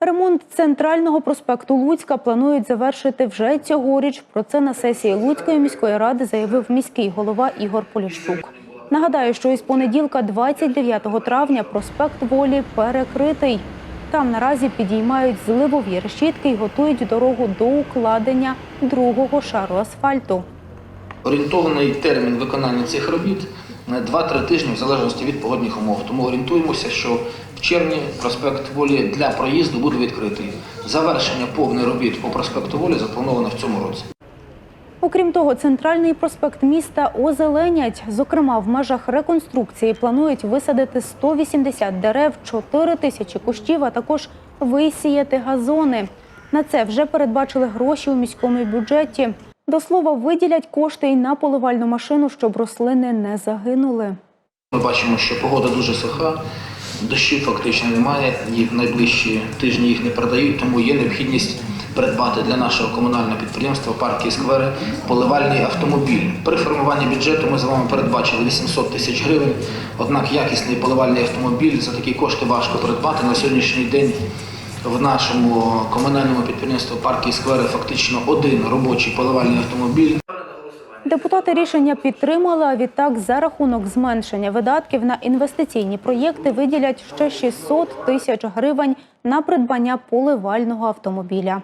Ремонт центрального проспекту Луцька планують завершити вже цьогоріч. Про це на сесії Луцької міської ради заявив міський голова Ігор Поліщук. Нагадаю, що із понеділка, 29 травня, проспект Волі перекритий. Там наразі підіймають зливові решітки і готують дорогу до укладення другого шару асфальту. Орієнтований термін виконання цих робіт 2-3 тижні в залежності від погодних умов. Тому орієнтуємося, що в червні проспект Волі для проїзду буде відкритий. Завершення повних робіт по проспекту Волі заплановано в цьому році. Окрім того, центральний проспект міста озеленять. Зокрема, в межах реконструкції планують висадити 180 дерев, 4 тисячі кущів, а також висіяти газони. На це вже передбачили гроші у міському бюджеті. До слова, виділять кошти й на поливальну машину, щоб рослини не загинули. Ми бачимо, що погода дуже суха, дощів фактично немає, і в найближчі тижні їх не передають, тому є необхідність придбати для нашого комунального підприємства парки і сквери поливальний автомобіль. При формуванні бюджету ми з вами передбачили 800 тисяч гривень. Однак якісний поливальний автомобіль за такі кошти важко придбати. На сьогоднішній день в нашому комунальному підприємстві парки і сквери фактично один робочий поливальний автомобіль. Депутати рішення підтримали, а відтак за рахунок зменшення видатків на інвестиційні проєкти виділять ще 600 тисяч гривень на придбання поливального автомобіля.